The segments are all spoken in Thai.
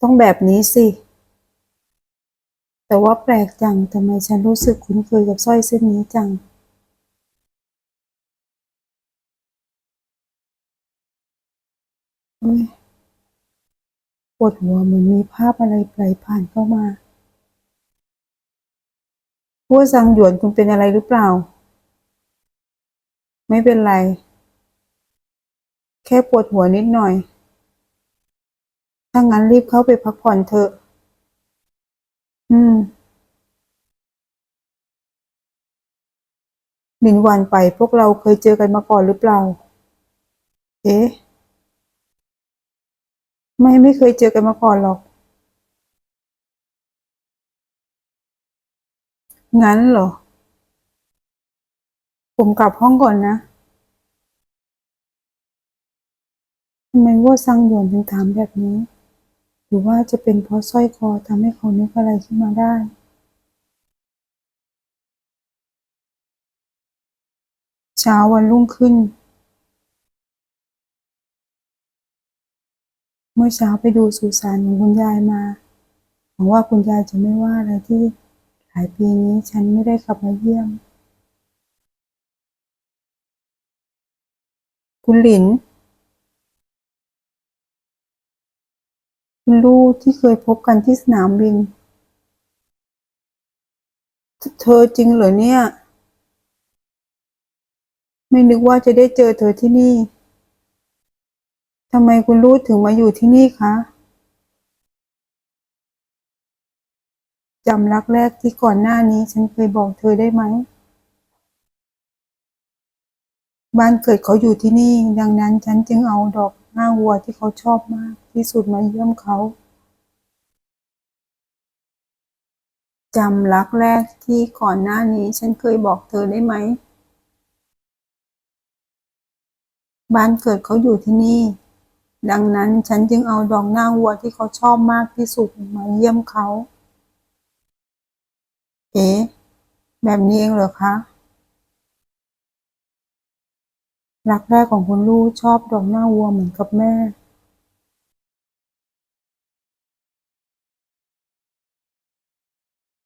ต้องแบบนี้สิ แต่ว่าแปลกจังทำไมฉันรู้สึกคุ้นเคยกับสร้อยเส้นนี้จังเอ้ยปวดหัวเหมือนมีภาพอะไรไหลผ่านเข้ามาพัวซังหยวนคุณเป็นอะไรหรือเปล่า ไม่เป็นไร แค่ปวดหัวนิดหน่อย ถ้างั้นรีบเข้าไปพักผ่อนเถอะ อืมหลินหวานไปพวกเราเคยเจอกันมาก่อนหรือเปล่า เอ๊ะ ไม่ไม่เคยเจอกันมาก่อนหรอก งั้นเหรอ ผมกลับห้องก่อนนะทำไมว่าซังหยวนถึงถามแบบนี้ หรือว่าจะเป็นเพราะสร้อยคอทำให้เขานึกอะไรขึ้นมาได้เช้าวันรุ่งขึ้น เมื่อเช้าไปดูสุสานของคุณยายมาหวังว่าคุณยายจะไม่ว่าอะไรที่หลายปีนี้ฉันไม่ได้กลับมาเยี่ยม คุณหลิน คุณลูกที่เคยพบกันที่สนามบิน เธอจริงเหรอเนี่ย ไม่นึกว่าจะได้เจอเธอที่นี่ทำไมคุณลูกถึงมาอยู่ที่นี่คะจำรักแรกที่ก่อนหน้านี้ฉันเคยบอกเธอได้ไหม บ้านเกิดเขาอยู่ที่นี่ ดังนั้นฉันจึงเอาดอก หน้าวัวที่เขาชอบมากที่สุดมาเยี่ยมเขาจำรักแรกที่ก่อนหน้านี้ฉันเคยบอกเธอได้ไหม บ้านเกิดเขาอยู่ที่นี่ ดังนั้นฉันจึงเอาดอกหน้าวัวที่เขาชอบมากที่สุดมาเยี่ยมเขา เอ๊แบบนี้เองเหรอคะ รักแรกของคุณลูกชอบดอกหน้าวัวเหมือนกับแม่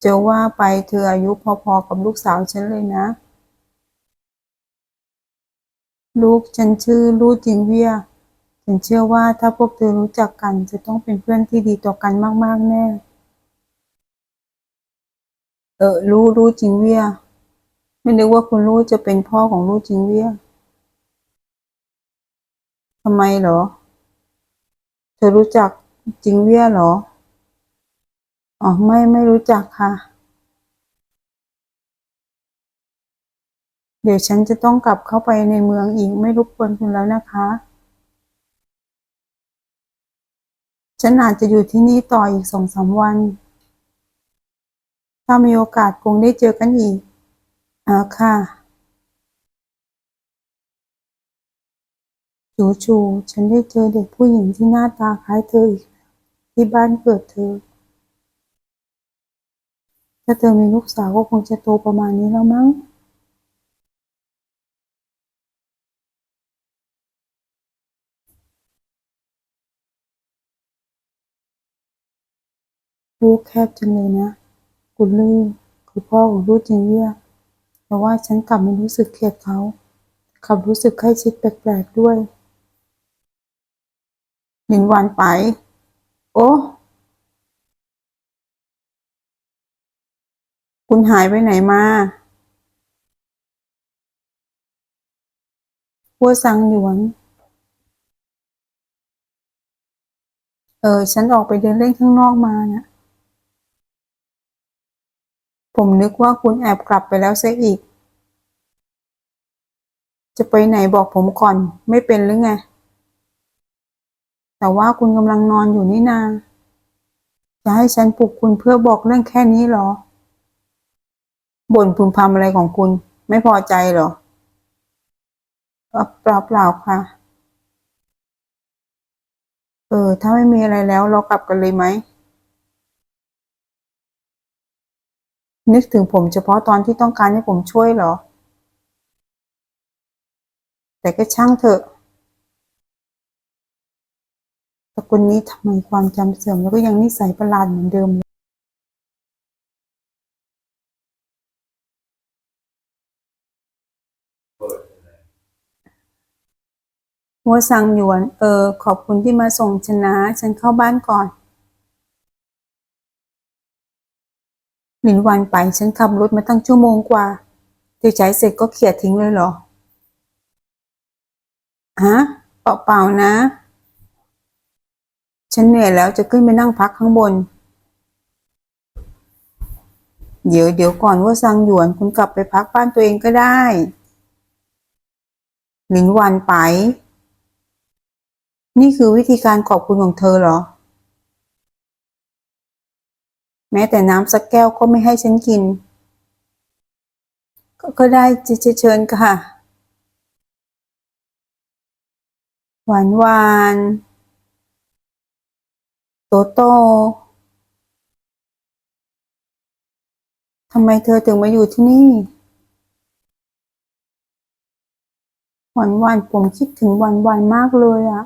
จะว่าไปเธออายุพอๆกับลูกสาวฉันเลยนะ ลูกฉันชื่อลู่จิงเวีย ฉันเชื่อว่าถ้าพวกเธอรู้จักกันจะต้องเป็นเพื่อนที่ดีต่อกันมากๆแน่ เออลู่ลู่จิงเวีย ไม่นึกว่าคุณลู่จะเป็นพ่อของลู่จิงเวีย ทำไมเหรอ เธอรู้จักจิงเวียเหรอ อ๋อ ไม่ไม่รู้จักค่ะ เดี๋ยวฉันจะต้องกลับเข้าไปในเมืองอีกไม่รบกวนคุณแล้วนะคะ ฉันอาจจะอยู่ที่นี่ต่ออีกสองสามวัน ถ้ามีโอกาสคงได้เจอกันอีกอ่าค่ะ จู่ๆฉันได้เจอเด็กผู้หญิงที่หน้าตาคล้ายเธออีกแล้วที่บ้านเกิดเธอ ถ้าเธอมีลูกสาวก็คงจะโตประมาณนี้แล้วมั้ง ลูกแคบจังเลยนะคุณลูกคือพ่อของลูกจริงเวียแต่ว่าฉันกลับไม่รู้สึกเกลียดเขากลับรู้สึกใกล้ชิดแปลกๆด้วย หนึ่งวันไป โอ้ คุณหายไปไหนมาพัวซังหยวน เออ ฉันออกไปเดินเล่นข้างนอกมานะ ผมนึกว่าคุณแอบกลับไปแล้วเสียอีก จะไปไหนบอกผมก่อน ไม่เป็นหรือไง แต่ว่าคุณกำลังนอนอยู่นี่นา จะให้ฉันปลุกคุณเพื่อบอกเรื่องแค่นี้เหรอ บ่นพึมพำอะไรของคุณ ไม่พอใจเหรอเอ่อเปล่าเปล่าค่ะ เออ ถ้าไม่มีอะไรแล้วเรากลับกันเลยไหม นึกถึงผมเฉพาะตอนที่ต้องการให้ผมช่วยเหรอ แต่ก็ช่างเถอะ แต่คนนี้ทำไมความจำเสื่อมแล้วก็ยังนิสัยประหลาดเหมือนเดิมเลยวัวสังหยวน เออ ขอบคุณที่มาส่งชนะ ฉันเข้าบ้านก่อน หลินวันไป ฉันขับรถมาตั้งชั่วโมงกว่าเดี๋ยวใช้เสร็จก็เขี่ยทิ้งเลยเหรอ ฮะ เปล่าๆนะ ฉันเหนื่อยแล้วจะขึ้นไปนั่งพักข้างบน เดี๋ยวเดี๋ยวก่อนว่าซังหยวนคุณกลับไปพักบ้านตัวเองก็ได้หลินหวันไป นี่คือวิธีการขอบคุณของเธอเหรอ แม้แต่น้ำสักแก้วก็ไม่ให้ฉันกิน ก็ก็ได้จะจะเชิญค่ะ หวานหวาน โตโตทำไมเธอถึงมาอยู่ที่นี่วานวานผมคิดถึงวานวานมากเลยอะ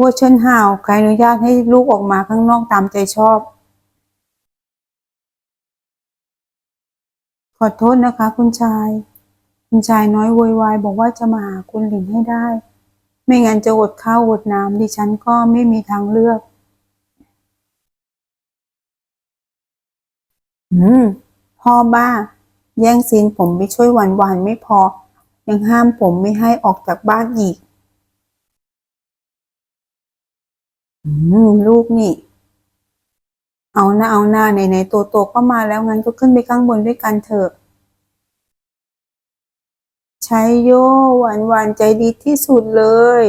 ว่าเชิญห่าวใครอนุญาตให้ลูกออกมาข้างนอกตามใจชอบ ขอโทษนะคะ คุณชาย คุณชายน้อยโวยวายบอกว่าจะมาหาคุณหลินให้ได้ ไม่งั้นจะอดข้าวอดน้ำดิฉันก็ไม่มีทางเลือก อืม พ่อบ้า แย่งซีนผมไปช่วยหวานหวานไม่พอ ยังห้ามผมไม่ให้ออกจากบ้านอีก อืม ลูกนี่ เอาหน้าเอาหน้าไหนไหนโตโตก็มาแล้วงั้นก็ขึ้นไปข้างบนด้วยกันเถอะ ช้โยหวานหวานใจดีที่สุดเลย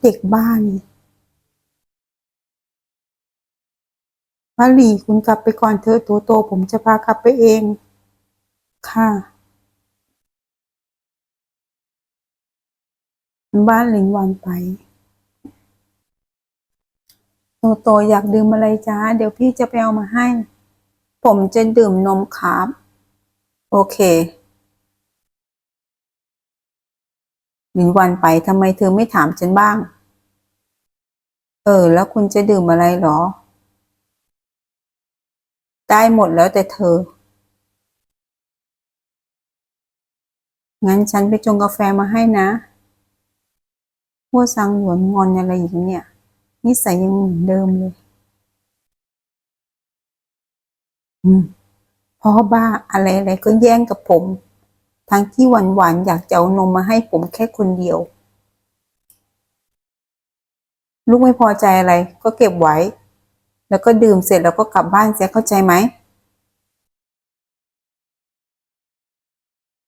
เด็กบ้านี่ป้าหลีคุณกลับไปก่อนเถอะโตโตผมจะพากลับไปเอง ค่ะบ้านหลิงหวานไปโตโตอยากดื่มอะไรจ้าเดี๋ยวพี่จะไปเอามาให้ ผมจะดื่มนมครับ โอเค หลินวันไปทำไมเธอไม่ถามฉันบ้าง เออ แล้วคุณจะดื่มอะไรหรอ ได้หมดแล้วแต่เธอ งั้นฉันไปจงกาแฟมาให้นะหัวซังหวนงอนอะไรอีกเนี่ย นิสัยยังเหมือนเดิมเลย อืมพ่อบ้าอะไรอะไรก็แย่งกับผม ทั้งที่หวานหวานอยากจะเอานมมาให้ผมแค่คนเดียว ลูกไม่พอใจอะไรก็เก็บไว้ แล้วก็ดื่มเสร็จแล้วก็กลับบ้านเสียเข้าใจไหม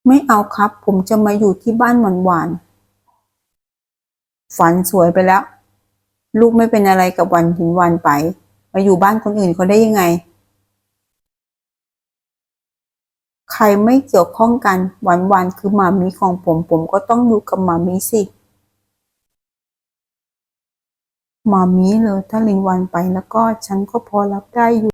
ไม่เอาครับ ผมจะมาอยู่ที่บ้านหวานหวานฝันสวยไปแล้ว ลูกไม่เป็นอะไรกับวันถึงวันไป มาอยู่บ้านคนอื่นเขาได้ยังไง รไม่เกี่ยวข้องกันวัน วันๆคือมามีของผม ผมก็ต้องอยู่กับมามีสิมามีเลยถ้าลิงวันไปแล้วก็ฉันก็พอรับได้อยู่